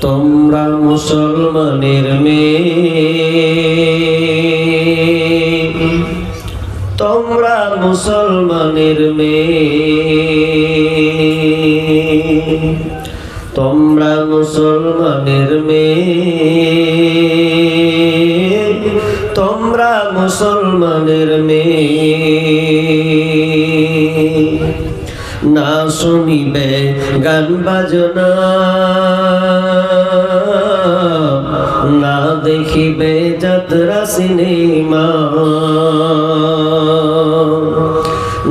তোমরা মুসলমানের মেয়ে। তোমরা মুসলমানের মেয়ে। তোমরা মুসলমানের মেয়ে। তোমরা মুসলমানের মেয়ে। না শুনিবে গান বাজনা, না দেখিবে যাত্রা সিনেমা,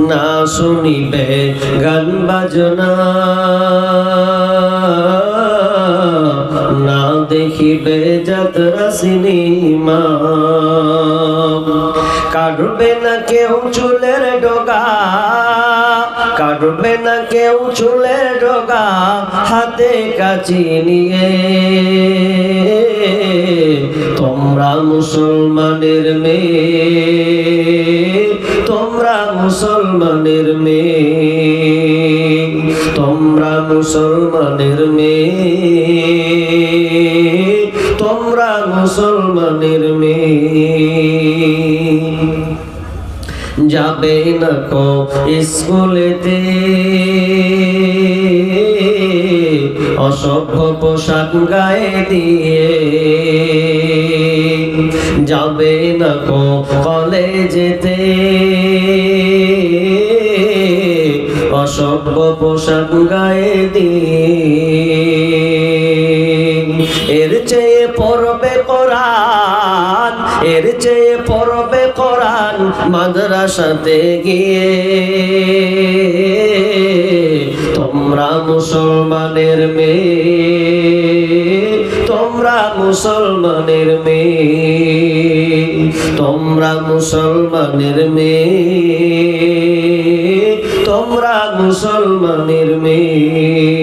না শুনিবে গান বাজনা, না দেখিবে যাত্রা সিনেমা। কাটবে না কেউ চুলের ডগা কাটবে না কেউ চুলের ডগা হাতে কাচি নিয়ে। তোমরা মুসলমানের মেয়ে, তোমরা মুসলমানের মেয়ে, তোমরা মুসলমানের মেয়ে, তোমরা মুসলমানের মেয়ে। যাবে না কো স্কুলেতে। অসভ্য পোশাক গায়ে দিয়ে যাবে না কো কলেজেতে। অসভ্য পোশাক গায়ে দিয়ে কোরআন মাদ্রাসাতে গিয়ে, তোমরা মুসলমানের মেয়ে, তোমরা মুসলমানের মেয়ে, তোমরা মুসলমানের মেয়ে, তোমরা মুসলমানের মেয়ে।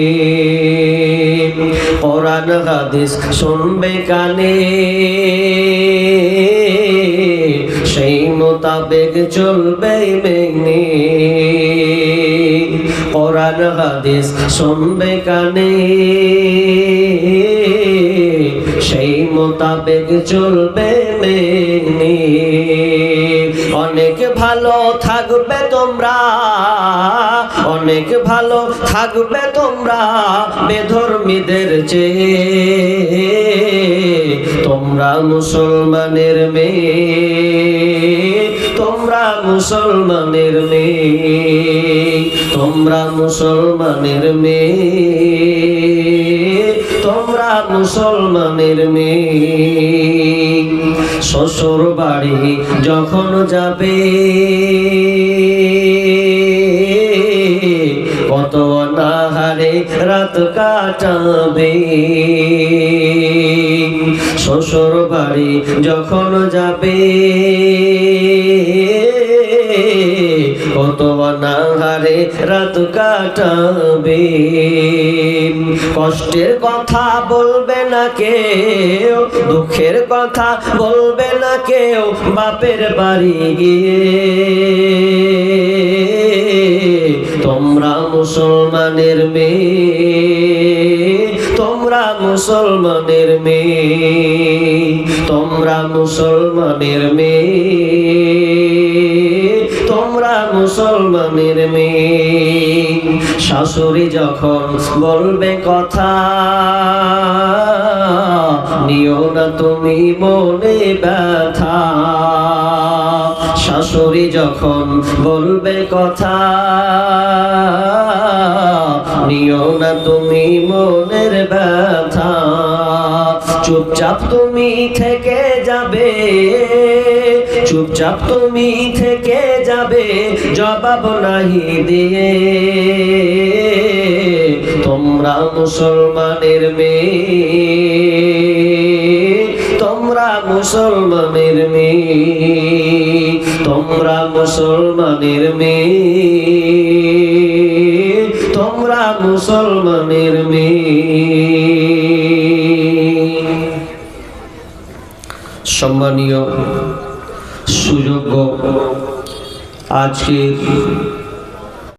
কোরআন হাদিস শুনবে কানে। মোতাবেক চলবে মেনে। কোরআন, হাদিস শুনবে কানে। সেই মোতাবেক চলবে মেনে। অনেক ভালো থাকবে তোমরা, অনেক ভালো থাকবে তোমরা বেধর্মীদের চেয়ে। তোমরা মুসলমানের মেয়ে। মুসলমানের মেয়ে, তোমরা মুসলমানের মেয়ে, তোমরা মুসলমানের মেয়ে। শ্বশুর বাড়ি যখন যাবে, কত নাহারে রাত কাটাবে। শ্বশুর বাড়ি যখন যাবে কত নাহারে রাত কাটাবে। কষ্টের কথা বলবে না কেউ, দুঃখের কথা বলবে না কেউ, বাপের বাড়ি গিয়ে। তোমরা মুসলমানের মেয়ে, তোমরা মুসলমানের মেয়ে, তোমরা মুসলমানের মেয়ে। মুসলমানের মেয়ে। শাশুড়ি যখন বলবে কথা, নিও না তুমি মনে ব্যথা। শাশুড়ি যখন বলবে কথা, নিও না তুমি মনের ব্যথা। চুপচাপ তুমি থেকে যাবে। চুপচাপ তুমি থেকে যাবে, জবাব নাহি দিয়ে। তোমরা মুসলমানের মেয়ে, তোমরা মুসলমানের মেয়ে, তোমরা মুসলমানের মেয়ে, তোমরা মুসলমানের মেয়ে। সম্মানীয় সুযোগ্য। আজকে